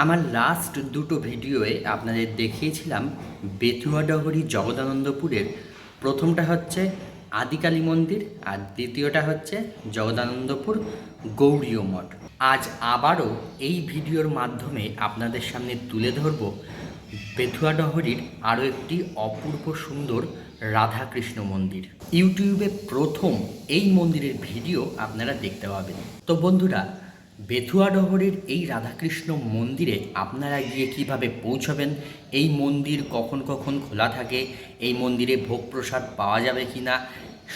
আমার লাস্ট দুটো ভিডিওয়ে আপনাদের দেখিয়েছিলাম বেতুয়াডহরি জগদানন্দপুরের। প্রথমটা হচ্ছে আদিকালী মন্দির আর দ্বিতীয়টা হচ্ছে জগদানন্দপুর গৌরীয় মঠ। আজ আবারও এই ভিডিওর মাধ্যমে আপনাদের সামনে তুলে ধরব বেথুয়াডহরির আরও একটি অপূর্ব সুন্দর রাধাকৃষ্ণ মন্দির। ইউটিউবে প্রথম এই মন্দিরের ভিডিও আপনারা দেখতে পাবেন। তো বন্ধুরা বেথুয়াডহরের এই রাধাকৃষ্ণ মন্দিরে আপনারা গিয়ে কীভাবে পৌঁছবেন? এই মন্দির কখন কখন খোলা থাকে? এই মন্দিরে ভোগ প্রসাদ পাওয়া যাবে কি না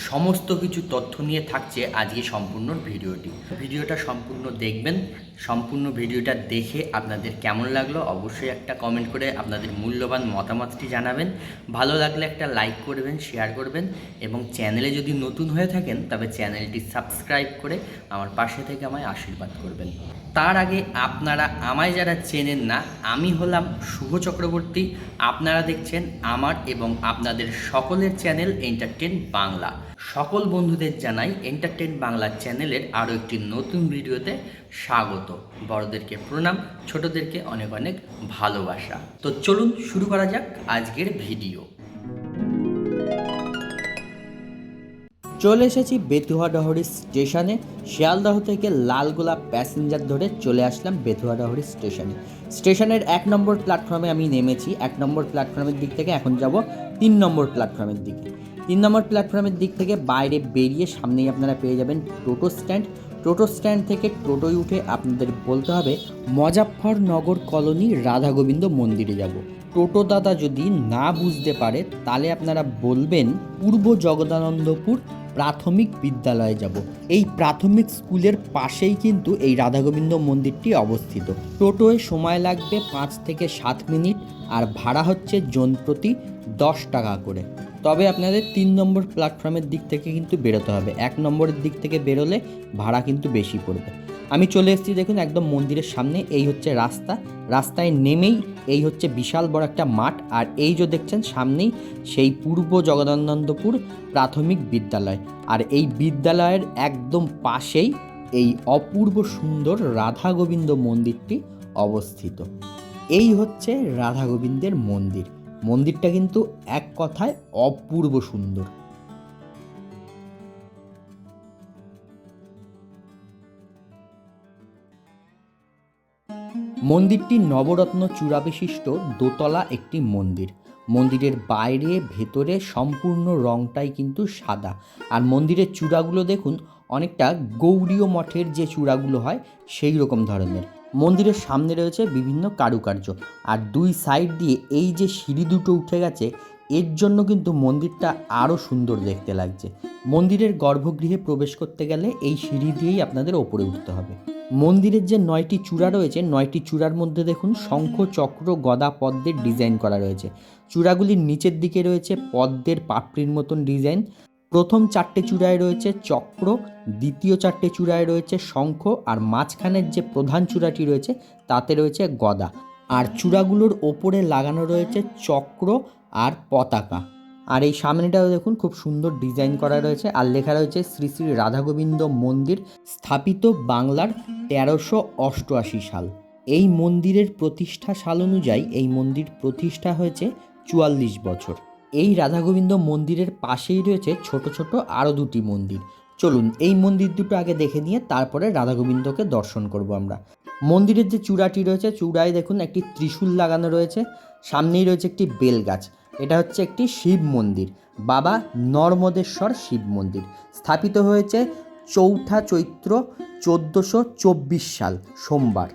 সমস্ত কিছু তথ্য নিয়ে থাকছে আজকে সম্পূর্ণ ভিডিওটি। ভিডিওটা সম্পূর্ণ দেখবেন, সম্পূর্ণ ভিডিওটা দেখে আপনাদের কেমন লাগল অবশ্যই একটা কমেন্ট করে আপনাদের মূল্যবান মতামতটি জানাবেন। ভালো লাগলে একটা লাইক করবেন শেয়ার করবেন এবং চ্যানেলে যদি নতুন হয়ে থাকেন তবে চ্যানেলটি সাবস্ক্রাইব করে আমার পাশে থেকে আমায় আশীর্বাদ করবেন। তার আগে আপনারা আমায় যারা চেনেন না, আমি হলাম শুভ চক্রবর্তী। আপনারা দেখছেন আমার এবং আপনাদের সকলের চ্যানেল এন্টারটেন বাংলা সকল বন্ধুদের জানাই এন্টারটেন বাংলা চ্যানেলের আরও একটি নতুন ভিডিওতে স্বাগত। বড়দেরকে প্রণাম, ছোটদেরকে অনেক অনেক ভালোবাসা। তো চলুন শুরু করা যাক আজকের ভিডিও। চলে এসেছি বেতুয়াডহরি স্টেশনে। শিয়ালদহ থেকে লালগোলা প্যাসেঞ্জার ধরে চলে আসলাম বেতুয়াডহরি স্টেশনে। স্টেশনের এক নম্বর প্ল্যাটফর্মে আমি নেমেছি। এক নম্বর প্ল্যাটফর্মের দিক থেকে এখন যাব তিন নম্বর প্ল্যাটফর্মের দিকে। তিন নম্বর প্ল্যাটফর্মের দিক থেকে বাইরে বেরিয়ে সামনেই আপনারা পেয়ে যাবেন টোটো স্ট্যান্ড। টোটো স্ট্যান্ড থেকে টোটোয় উঠে আপনাদের বলতে হবে, মজাফরনগর কলোনি রাধা গোবিন্দ মন্দিরে যাব। টোটো দাদা যদি না বুঝতে পারে, তাহলে আপনারা বলবেন, পূর্ব জগদানন্দপুর প্রাথমিক বিদ্যালয়ে যাব। এই প্রাথমিক স্কুলের পাশেই কিন্তু এই রাধাগোবিন্দ মন্দিরটি অবস্থিত। টোটোয় সময় লাগবে পাঁচ থেকে সাত মিনিট, আর ভাড়া হচ্ছে জন প্রতি দশ টাকা করে। তবে আপনাদের তিন নম্বর প্ল্যাটফর্মের দিক থেকে কিন্তু বেরোতে হবে। এক নম্বরের দিক থেকে বেরোলে ভাড়া কিন্তু বেশি পড়বে। আমি চলে এসেছি দেখুন একদম মন্দিরের সামনে, এই হচ্ছে রাস্তা। রাস্তায় নেমেই এই হচ্ছে বিশাল বড় একটা মাঠ, আর এই যে দেখছেন সামনেই সেই পূর্ব জগদানন্দপুর প্রাথমিক বিদ্যালয়। আর এই বিদ্যালয়ের একদম পাশেই এই অপূর্ব সুন্দর রাধা গোবিন্দ মন্দিরটি অবস্থিত। এই হচ্ছে রাধা গোবিন্দের মন্দির। মন্দিরটা কিন্তু এক কথায় অপূর্ব সুন্দর। মন্দিরটি নবরত্ন চূড়া বিশিষ্ট দোতলা একটি মন্দির। মন্দিরের বাইরে, ভেতরে সম্পূর্ণ রংটাই কিন্তু সাদা। আর মন্দিরের চূড়াগুলো দেখুন, অনেকটা গৌরীয় মঠের যে চূড়াগুলো হয় সেই রকম ধরনের। মন্দিরের সামনে রয়েছে বিভিন্ন কারুকার্য। আর দুই সাইড দিয়ে এই যে সিঁড়ি দুটো উঠে গেছে, এর জন্য কিন্তু মন্দিরটা আরও সুন্দর দেখতে লাগছে। মন্দিরের গর্ভগৃহে প্রবেশ করতে গেলে এই সিঁড়ি দিয়েই আপনাদের ওপরে উঠতে হবে। মন্দিরের যে নয়টি চূড়া রয়েছে, নয়টি চূড়ার মধ্যে দেখুন শঙ্খ, চক্র, গদা, পদ্মের ডিজাইন করা রয়েছে। চূড়াগুলির নিচের দিকে রয়েছে পদ্মের পাপড়ির মতন ডিজাইন প্রথম চারটে চূড়ায় রয়েছে চক্র, দ্বিতীয় চারটে চূড়ায় রয়েছে শঙ্খ আর মাঝখানের যে প্রধান চূড়াটি রয়েছে তাতে রয়েছে গদা। আর চূড়াগুলোর ওপরে লাগানো রয়েছে চক্র আর পতাকা। আর এই সামনেটাও দেখুন খুব সুন্দর ডিজাইন করা রয়েছে আর লেখা রয়েছে শ্রী শ্রী রাধাগোবিন্দ মন্দির স্থাপিত বাংলার তেরোশো অষ্টআশি সাল। এই মন্দিরের প্রতিষ্ঠা সাল অনুযায়ী এই মন্দির প্রতিষ্ঠা হয়েছে চুয়াল্লিশ বছর। এই রাধাগোবিন্দ মন্দিরের পাশেই রয়েছে ছোট ছোট আরও দুটি মন্দির। চলুন, এই মন্দির দুটো আগে দেখে নিয়ে তারপরে রাধাগোবিন্দকে দর্শন করব আমরা। মন্দিরের যে চূড়াটি রয়েছে, চূড়ায় দেখুন একটি ত্রিশূল লাগানো রয়েছে। সামনেই রয়েছে একটি বেল গাছ। এটা হচ্ছে একটি শিব মন্দির। বাবা নর্মদেশ্বর শিব মন্দির। স্থাপিত হয়েছে চৌঠা চৈত্র চোদ্দোশো চব্বিশ সাল, সোমবার।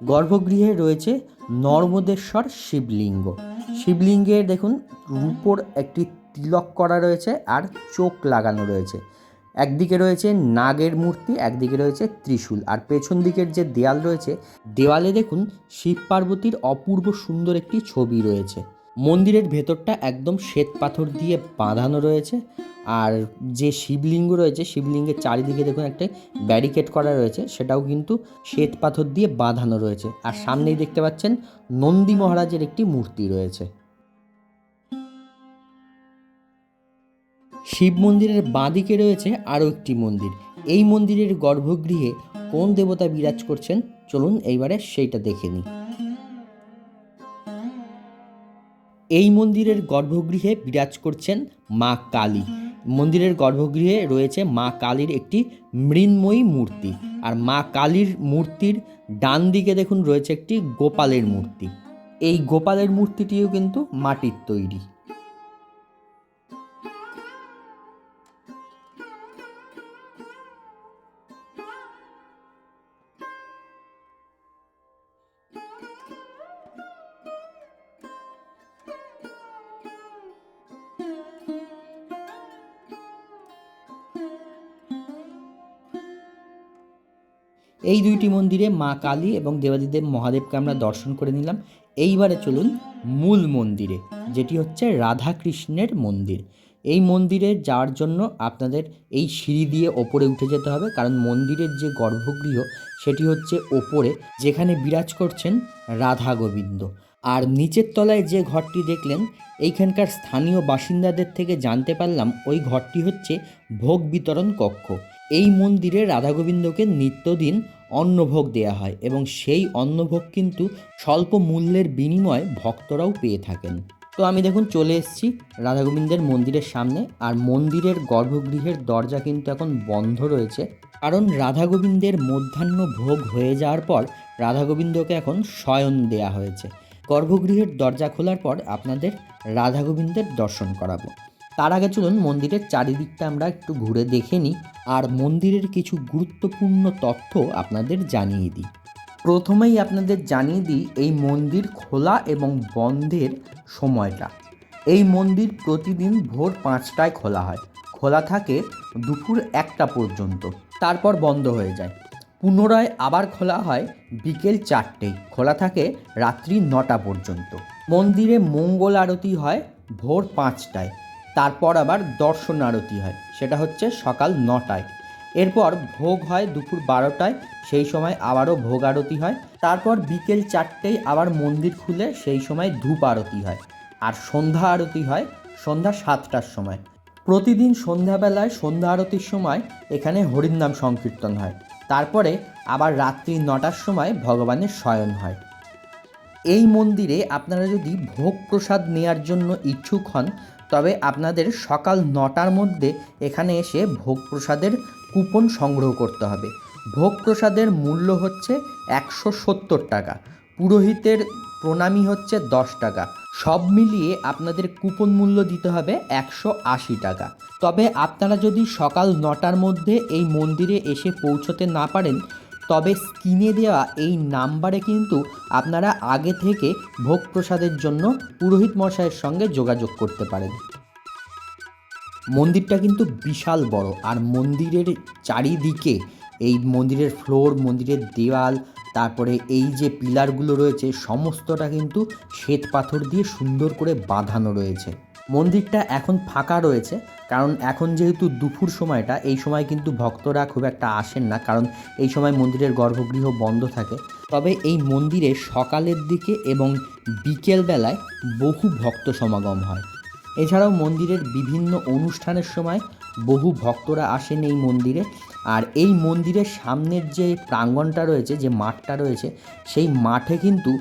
গর্ভগৃহে রয়েছে নর্মদেশ্বর শিবলিঙ্গ। শিবলিঙ্গের দেখুন রূপোর একটি তিলক করা রয়েছে আর চোখ লাগানো রয়েছে। একদিকে রয়েছে নাগের মূর্তি, একদিকে রয়েছে ত্রিশূল। আর পেছন দিকের যে দেয়াল রয়েছে দেওয়ালে দেখুন শিব পার্বতীর অপূর্ব সুন্দর একটি ছবি রয়েছে। মন্দিরের ভেতরটা একদম শ্বেত পাথর দিয়ে বাঁধানো রয়েছে। আর যে শিবলিঙ্গ রয়েছে, শিবলিঙ্গের চারিদিকে দেখুন একটা ব্যারিকেড করা রয়েছে। সেটাও কিন্তু শ্বেত পাথর দিয়ে বাঁধানো রয়েছে। আর সামনেই দেখতে পাচ্ছেন নন্দী মহারাজের একটি মূর্তি রয়েছে। শিব মন্দিরের বাঁদিকে রয়েছে আরও একটি মন্দির। এই মন্দিরের গর্ভগৃহে কোন দেবতা বিরাজ করছেন? চলুন এইবারে সেইটা দেখে নিই। এই মন্দিরের গর্ভগৃহে বিরাজ করছেন মা কালী। মন্দিরের গর্ভগৃহে রয়েছে মা কালীর একটি মৃন্ময়ী মূর্তি আর মা কালীর মূর্তির ডান দিকে দেখুন রয়েছে একটি গোপালের মূর্তি। এই গোপালের মূর্তিটিও কিন্তু মাটির তৈরি। এই দুইটি মন্দিরে মা কালী এবং দেবাদিদেব মহাদেবকে আমরা দর্শন করে নিলাম। এইবারে চলুন মূল মন্দিরে, যেটি হচ্ছে রাধাকৃষ্ণের মন্দির। এই মন্দিরে যাওয়ার জন্য আপনাদের এই সিঁড়ি দিয়ে ওপরে উঠে যেতে হবে, কারণ মন্দিরের যে গর্ভগৃহ, সেটি হচ্ছে ওপরে, যেখানে বিরাজ করছেন রাধা গোবিন্দ। আর নিচের তলায় যে ঘরটি দেখলেন, এইখানকার স্থানীয় বাসিন্দাদের থেকে জানতে পারলাম, ওই ঘরটি হচ্ছে ভোগ বিতরণ কক্ষ। এই মন্দিরে রাধা গোবিন্দকে নিত্যদিন অন্নভোগ দেয়া হয় এবং সেই অন্নভোগ কিন্তু স্বল্প মূল্যের বিনিময়ে ভক্তরাও পেয়ে থাকেন। তো আমি দেখুন চলে এসেছি রাধা গোবিন্দের মন্দিরের সামনে আর মন্দিরের গর্ভগৃহের দরজা কিন্তু এখন বন্ধ রয়েছে। কারণ রাধা গোবিন্দের মধ্যাহ্ন ভোগ হয়ে যাওয়ার পর রাধা গোবিন্দকে এখন শয়ন দেয়া হয়েছে। গর্ভগৃহের দরজা খোলার পর আপনাদের রাধা গোবিন্দের দর্শন করাবো। তার আগে চলুন মন্দিরের চারিদিকটা আমরা একটু ঘুরে দেখে নিই আর মন্দিরের কিছু গুরুত্বপূর্ণ তথ্য আপনাদের জানিয়ে দিই। প্রথমেই আপনাদের জানিয়ে দিই এই মন্দির খোলা এবং বন্ধের সময়টা। এই মন্দির প্রতিদিন ভোর পাঁচটায় খোলা হয়। খোলা থাকে দুপুর একটা পর্যন্ত। তারপর বন্ধ হয়ে যায়। পুনরায় আবার খোলা হয় বিকেল চারটেই খোলা থাকে রাত্রি নটা পর্যন্ত। মন্দিরে মঙ্গল আরতি হয় ভোর পাঁচটায়। তারপর আবার দর্শন আরতি হয়, সেটা হচ্ছে সকাল নটায়। এরপর ভোগ হয় দুপুর বারোটায়, সেই সময় আবারও ভোগ আরতি হয়। তারপর বিকেল চারটেই আবার মন্দির খুলে সেই সময় ধূপ আরতি হয়। আর সন্ধ্যা আরতি হয় সন্ধ্যা সাতটার সময়। প্রতিদিন সন্ধ্যাবেলায় সন্ধ্যা আরতির সময় এখানে হরিনাম সংকীর্তন হয়। তারপরে আবার রাত্রি নটার সময় ভগবানের শয়ন হয়। এই মন্দিরে আপনারা যদি ভোগ প্রসাদ নেয়ার জন্য ইচ্ছুক হন তবে আপনাদের সকাল নটার মধ্যে এখানে এসে ভোগ প্রসাদের কুপন সংগ্রহ করতে হবে। ভোগ প্রসাদের মূল্য হচ্ছে একশো সত্তর টাকা। পুরোহিতের প্রণামী হচ্ছে দশ টাকা। সব মিলিয়ে আপনাদের কুপন মূল্য দিতে হবে একশো আশি টাকা। তবে আপনারা যদি সকাল নটার মধ্যে এই মন্দিরে এসে পৌঁছতে না পারেন তবে স্ক্রিনে দেওয়া এই নাম্বারে কিন্তু আপনারা আগে থেকে ভোগ প্রসাদের জন্য পুরোহিত মশাইয়ের সঙ্গে যোগাযোগ করতে পারেন। মন্দিরটা কিন্তু বিশাল বড় আর মন্দিরের চারিদিকে এই মন্দিরের ফ্লোর, মন্দিরের দেওয়াল, তারপরে এই যে পিলারগুলো রয়েছে, সমস্তটা কিন্তু শ্বেত পাথর দিয়ে সুন্দর করে বাঁধানো রয়েছে। মন্দিরটা এখন ফাঁকা রয়েছে, কারণ এখন যেহেতু দুপুর সময়টা, এই সময় কিন্তু ভক্তরা খুব একটা আসেন না, কারণ এই সময় মন্দিরের গর্ভগৃহ বন্ধ থাকে। তবে এই মন্দিরে সকালের দিকে এবং বিকেল বেলায় বহু ভক্ত সমাগম হয়। এছাড়াও মন্দিরের বিভিন্ন অনুষ্ঠানের সময় বহু ভক্তরা আসেন এই মন্দিরে, আর এই মন্দিরের সামনের যে প্রাঙ্গণটা রয়েছে, যে মাঠটা রয়েছে, সেই মাঠে কিন্তু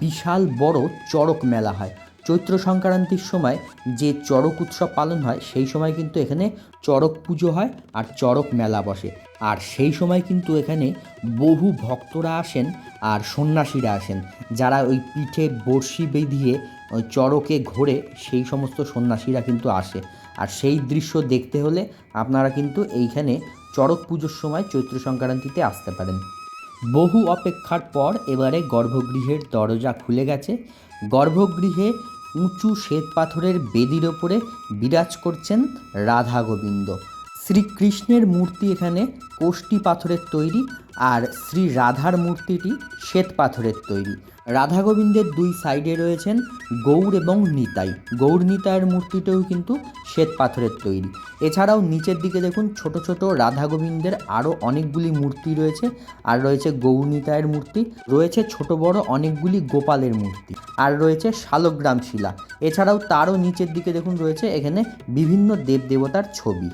বিশাল বড় চড়ক মেলা হয়। চৈত্র সংক্রান্তির সময় যে চড়ক উৎসব পালন হয়, সেই সময় কিন্তু এখানে চড়ক পুজো হয় আর চড়ক মেলা বসে। আর সেই সময় কিন্তু এখানে বহু ভক্তরা আসেন আর সন্ন্যাসীরা আসেন। যারা ওই পিঠে বড়শি বেঁধিয়ে চড়কে ঘোরে, সেই সমস্ত সন্ন্যাসীরা কিন্তু আসে। আর সেই দৃশ্য দেখতে হলে আপনারা কিন্তু এইখানে চড়ক পুজোর সময় চৈত্র সংক্রান্তিতে আসতে পারেন। বহু অপেক্ষার পর এবারে গর্ভগৃহের দরজা খুলে গেছে। গর্ভগৃহে উঁচু শ্বেত পাথরের বেদির ওপরে বিরাজ করছেন রাধা গোবিন্দ। শ্রীকৃষ্ণের মূর্তি এখানে কোষ্টি পাথরের তৈরি আর শ্রী রাধার মূর্তিটি শ্বেত পাথরের তৈরি। রাধা গোবিন্দের দুই সাইডে রয়েছেন গৌর এবং নিতাই। গৌর নিতাইয়ের মূর্তিটাও কিন্তু শ্বেত পাথরের তৈরি। এছাড়াও নিচের দিকে দেখুন ছোট ছোট রাধা গোবিন্দের আরও অনেকগুলি মূর্তি রয়েছে আর রয়েছে গৌর নিতাইয়ের মূর্তি, রয়েছে ছোট বড় অনেকগুলি গোপালের মূর্তি আর রয়েছে শালগ্রাম শিলা। এছাড়াও তারও নিচের দিকে দেখুন রয়েছে এখানে বিভিন্ন দেব দেবতার ছবি।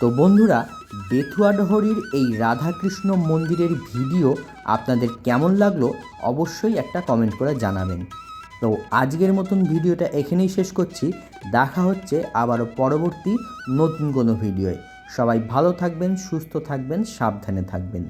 তো বন্ধুরা বেথুয়াডহরির এই রাধাকৃষ্ণ মন্দিরের ভিডিও আপনাদের কেমন লাগল অবশ্যই একটা কমেন্ট করে জানাবেন। তো আজকের মতন ভিডিওটা এখানেই শেষ করছি। দেখা হচ্ছে আবারও পরবর্তী নতুন কোনো ভিডিওয়। সবাই ভালো থাকবেন, সুস্থ থাকবেন, সাবধানে থাকবেন।